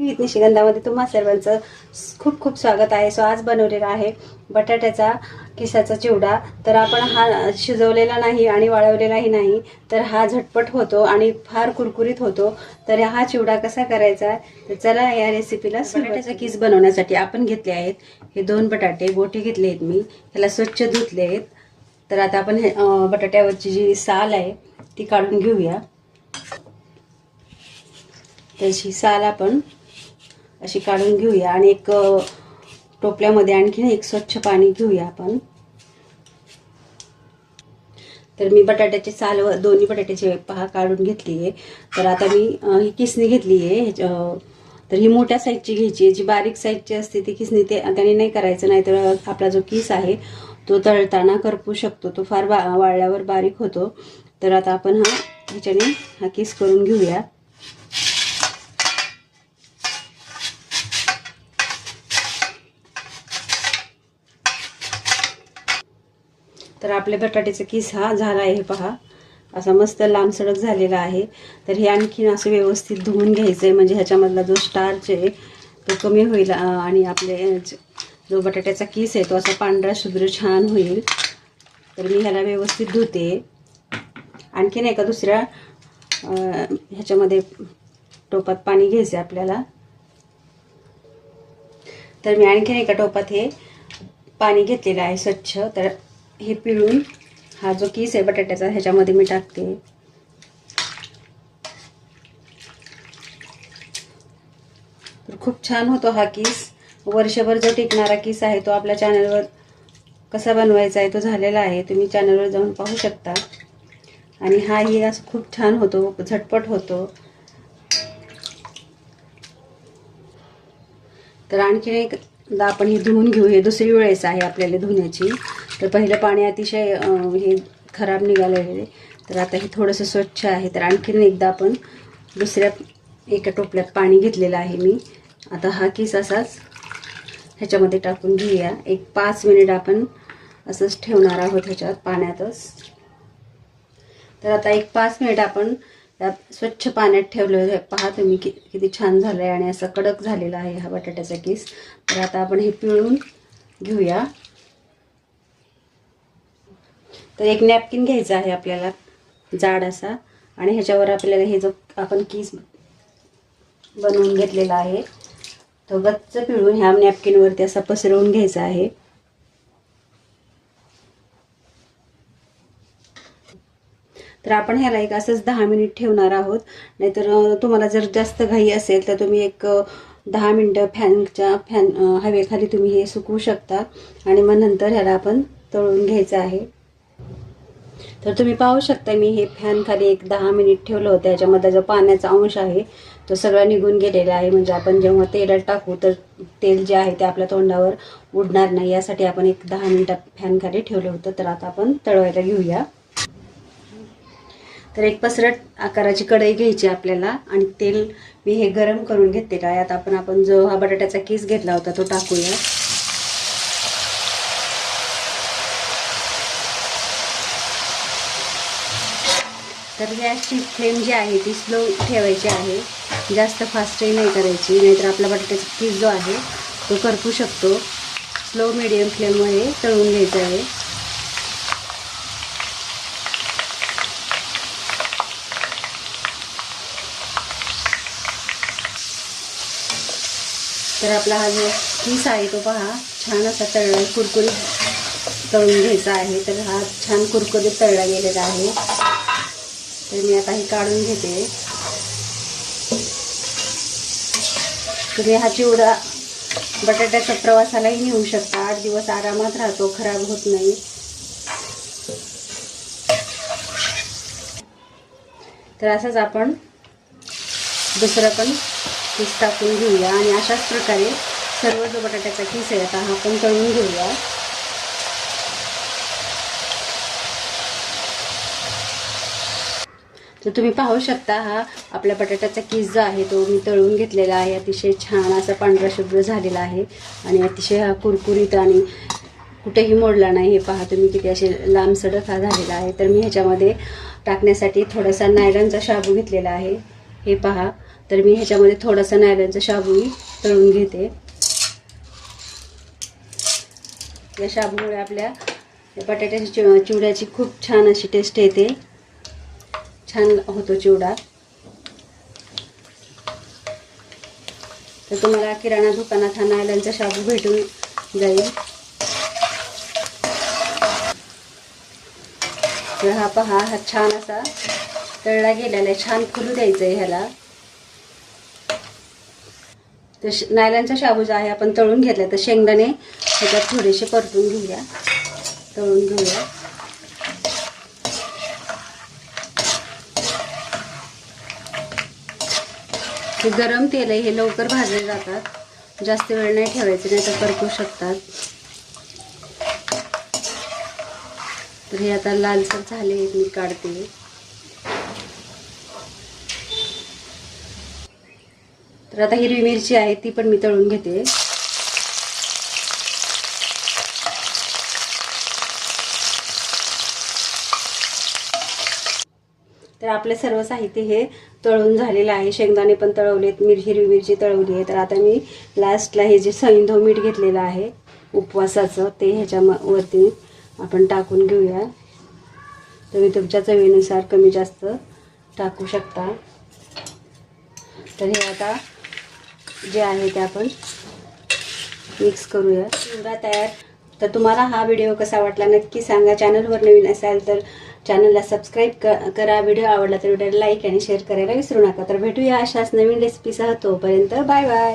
निशिगंधामध्ये तुम्हा सर्वांचं खूप खूप स्वागत आहे. सो आज बनवलेला आहे बटाट्याचा किसाचा चिवडा. तर आपण हा शिजवलेला नाही आणि वाळवलेलाही नाही तर हा झटपट होतो आणि फार कुरकुरीत होतो. तर हा चिवडा कसा करायचा तर चला या रेसिपीला बटाट्याचा किस बनवण्यासाठी आपण घेतले आहेत हे दोन बटाटे. बोटे घेतले आहेत मी. ह्याला स्वच्छ धुतले आहेत. तर आता आपण हे बटाट्यावरची जी साल आहे ती काढून घेऊया. त्याची साल आपण अशी काढून घेऊया आणि एक टोपल्यामध्ये आणखीन एक स्वच्छ पाणी घेऊया आपण. तर मी बटाट्याची साल व दोन्ही बटाट्याचे पहा काढून घेतली आहे तर आता मी ही किसणी घेतली आहे ह्याच्या- तर ही मोठ्या साईजची घ्यायची आहे. जी बारीक साईजची असते ती किसणी ते त्याने नाही करायचं नाही तर आपला जो किस आहे तो तळताना करपू शकतो. तो फार बा वाळल्यावर बारीक होतो. तर आता आपण हा ह्याच्याने हा किस करून घेऊया. तर आपल्या बटाट्याचा किस हा झाला आहे पहा. असा मस्त लांबसडक झालेला आहे. तर हे आणखीन असं व्यवस्थित धुवून घ्यायचं आहे म्हणजे ह्याच्यामधला जो स्टार्च आहे तो कमी होईल आणि आपले जो बटाट्याचा किस आहे तो असा पांढरा शुभ्र छान होईल. तर मी ह्याला व्यवस्थित धुते. आणखीन एका दुसऱ्या ह्याच्यामध्ये टोपात पाणी घ्यायचं आहे आपल्याला. तर मी आणखीन एका टोपात हे पाणी घेतलेलं आहे स्वच्छ. तर हे पिळून हा जो किस आहे बटाट्याचा ह्याच्यामध्ये मी टाकते. तर खूप छान होतो हा किस. वर्षभर जो टिकणारा किस आहे तो आपल्या चॅनलवर कसा बनवायचा आहे तो झालेला आहे तुम्ही चॅनलवर जाऊन पाहू शकता. आणि हाही असं खूप छान होतो झटपट होतो. तर आणखीन एक आपण हे धुवून घेऊ हे दुसरी वेळेस आहे आपल्याला धुण्याची. तर पहिलं पाणी अतिशय हे खराब निघालेले तर आता हे थोडंसं स्वच्छ आहे. तर आणखीन एकदा आपण दुसऱ्या एका टोपल्यात पाणी घेतलेलं आहे मी. आता हा किस असाच ह्याच्यामध्ये टाकून घेऊया. एक पाच मिनिट आपण असंच ठेवणार आहोत ह्याच्यात पाण्यातच. तर आता एक पाच मिनिट आपण त्या स्वच्छ पाण्यात ठेवलं. पहा तुम्ही कि किती छान झालं आहे आणि असं कडक झालेला आहे हा बटाट्याचा किस. तर आता आपण हे पिळून घेऊया. तर एक नॅपकिन घ्यायचा आहे आपल्याला जाड असा. आणि ह्याच्यावर आपल्याला हे जो आपण कीस बनवून घेतलेला आहे तो गच्च पिळून ह्या नॅपकिनवरती असा पसरवून घ्यायचा आहे. तर आपण ह्याला एक असंच दहा मिनिट ठेवणार आहोत. नाहीतर तुम्हाला जर जास्त घाई असेल तर तुम्ही एक दहा मिनटं फॅनच्या फॅन हवेखाली तुम्ही हे सुकवू शकता. आणि मग नंतर ह्याला आपण तळून घ्यायचं आहे. तर तुम्ही पाहू शकता मी हे फॅन खाली एक दहा मिनिट ठेवलं होतं. याच्यामध्ये जो पाण्याचा अंश आहे तो सगळा निघून गेलेला आहे. म्हणजे आपण जेव्हा तेलात टाकू तर तेल जे आहे ते आपल्या तोंडावर उडणार नाही. यासाठी आपण एक दहा मिनिटात फॅन खाली ठेवलं होतं. तर आता आपण तळवायला घेऊया. तर एक पसरट आकाराची कढई घ्यायची आपल्याला आणि तेल मी हे गरम करून घेतलेलं आहे. आता आपण आपण जो हा बटाट्याचा केस घेतला होता तो टाकूया. तर गॅसची फ्लेम जी आहे ती स्लो ठेवायची आहे. जास्त फास्टही नाही करायची नाहीतर आपला बटाट्याचा पीस जो आहे तो करपू शकतो. स्लो मिडियम फ्लेममध्ये तळून घ्यायचा आहे. तर आपला हा जो पीस आहे तो पहा छान असा तळला कुरकुरीत तळून घ्यायचा आहे. तर हा छान कुरकुरीत तळला गेलेला आहे. तर मी आता हे काढून घेते. तुम्ही हा चिवडा बटाट्याच्या प्रवासालाही नेऊ शकता. आठ दिवस आरामात राहतो खराब होत नाही. तर असंच आपण दुसरं पण किस टाकून घेऊया. आणि अशाच प्रकारे सर्व जो बटाट्याचा किस आहे आता हा पण तळून घेऊया. तर तुम्ही पाहू शकता हा आपल्या बटाट्याचा किस जो आहे तो मी तळून घेतलेला आहे. अतिशय छान असा पांढरा शुभ्र झालेला आहे. आणि अतिशय हा कुरकुरीत आणि कुठेही मोडला नाही. हे पहा तुम्ही किती असे लांबसडक हा झालेला आहे. तर मी ह्याच्यामध्ये टाकण्यासाठी थोडासा नायलॉनचा शाबू घेतलेला आहे. हे पहा. तर मी ह्याच्यामध्ये थोडासा नायरनचा शाबू मी तळून घेते. या शाबूमुळे आपल्या बटाट्याच्या चिवड्याची खूप छान अशी टेस्ट येते. छान होतो चिवडा. तर तुम्हाला किराणा दुकानात हा नायलॉनचा शाबू भेटून जाईल. तर हा पहा हा छान असा तळला गेलेला आहे. छान फुलू द्यायचं आहे ह्याला. तर श- नायलॉनचा शाबू जो आहे आपण तळून घेतला तर शेंगदाणे ह्याच्यात थोडेसे परतून घेऊया. तळून घेऊया. हे गरम तेल आहे हे लवकर भाजले जातात. जास्त वेळ नाही ठेवायचे नाही तर परकू शकतात. तर हे आता लालसर झाले मी काढते. तर आता हिरवी मिरची आहे ती पण मी तळून घेते. तर आपले सर्व साहित्य हे तळून झालेलं आहे. शेंगदाणे पण तळवलेत मिर हिरवी मिरची तळवली आहे. तर आता मी लास्टला हे जे सैंधव मीठ घेतलेलं आहे उपवासाचं ते ह्याच्या वरती आपण टाकून घेऊया. तुम्ही तुमच्या चवीनुसार कमी जास्त टाकू शकता. तर हे आता जे आहे ते आपण मिक्स करूया. चिवडा तयार. तर तुम्हाला हा व्हिडिओ कसा वाटला नक्की सांगा. चॅनलवर नवीन असाल तर चॅनलला सबस्क्राईब क करा व्हिडिओ आवडला तर व्हिडिओला लाईक आणि शेअर करायला विसरू नका. तर भेटूया अशाच नवीन रेसिपीसह तोपर्यंत बाय बाय